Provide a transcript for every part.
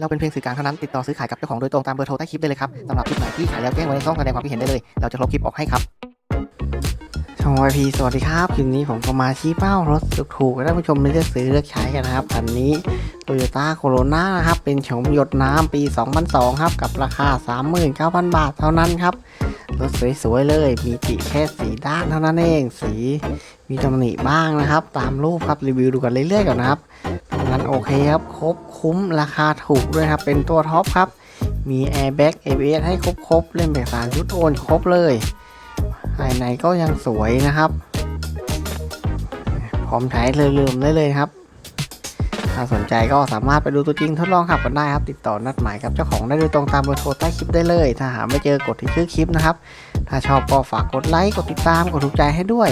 เราเป็นเพียงสื่อกลางเท่านั้น ติดต่อซื้อขายกับเจ้าของโดยตรงตามเบอร์โทรใต้คลิปได้เลยครับสำหรับคลิปไหนที่ขายแล้วแจ้งไว้ในช่องแสดงความคิดเห็นได้เลย เราจะลบคลิปออกให้ครับช่องวพีสวัสดีครับคลิปนี้ผมก็มาชี้เป้ารถถูกๆให้ท่านผู้ชมได้เลือกซื้อเลือกใช้กันนะครับคันนี้ Toyota Corona นะครับ เป็นโฉมหยดน้ำปี 2002 ครับ กับราคา 39,000 บาทเท่านั้นครับรถสวยๆเลย มีติแค่สีด้านเท่านั้นเอง สีมีตำหนิบ้างนะครับ ตามรูปครับรีวิวดูกันเรื่อยๆก่อนนะครับ งั้นโอเคครับ ครบคุ้มราคาถูกด้วยครับ เป็นตัวท็อปครับ มี Airbag ABS ให้ครบๆเล่นแบบสารชุดโอนครบเลย ภายในก็ยังสวยนะครับ พร้อมใช้เลยลืมได้เลยครับ ถ้าสนใจก็สามารถไปดูตัวจริงทดลองขับกันได้ครับ ติดต่อนัดหมายกับเจ้าของได้โดยตรงตามเบอร์โทรใต้คลิปได้เลย ถ้าหาไม่เจอกดที่ชื่อคลิปนะครับ ถ้าชอบก็ฝากกดไลค์ กดติดตาม กดถูกใจให้ด้วย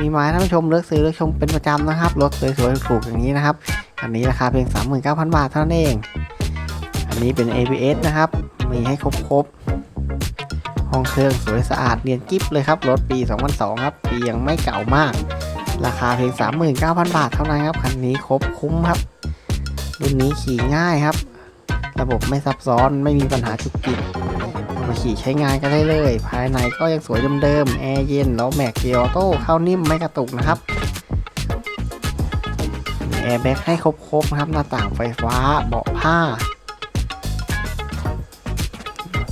มีไม้ท่านผู้ชมเลือกซื้อเลือกชมเป็นประจำนะครับรถสวยๆถูกๆอย่างนี้นะครับอันนี้ราคาเพียง 39,000 บาทเท่านั้นเอง อันนี้เป็น ABS นะครับ มีให้ครบๆห้องเครื่องสวยสะอาดเนียนกิ๊บเลยครับรถปี 2002 ครับปียังไม่เก่ามาก ราคาเพียง 39,000 บาทเท่านั้นครับคันนี้ครบคุ้มครับรุ่นนี้ขี่ง่ายครับ ระบบไม่ซับซ้อนไม่มีปัญหาจุกจิก เอามาขี่ใช้งานกันได้เลย ภายในก็ยังสวยเดิมๆ แอร์เย็นล้อแม็กเกียร์ออโต้เข้านิ่มไม่กระตุกนะครับ แอร์แบ็กให้ครบๆนะครับ หน้าต่างไฟฟ้า เบาะผ้า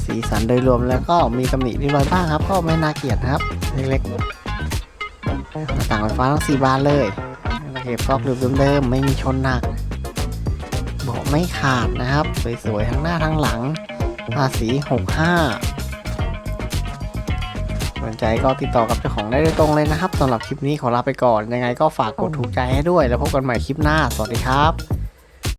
สีสันโดยรวมแล้วก็มีตำหนิริ้วรอยบ้างครับ ก็ไม่น่าเกลียดนะครับ เล็กๆ หน้าต่างไฟฟ้าทั้งสี่บานเลยเก็บกรอบรูปเดิมๆไม่มีชนหนัก เบาะไม่ขาดนะครับ สวยๆทั้งหน้าทั้งหลัง ภาษี65สนใจก็ติดต่อกับเจ้าของได้โดยตรงเลยนะครับสำหรับคลิปนี้ขอลาไปก่อน ยังไงก็ฝากกดถูกใจให้ด้วย แล้วพบกันใหม่คลิปหน้า สวัสดีครับ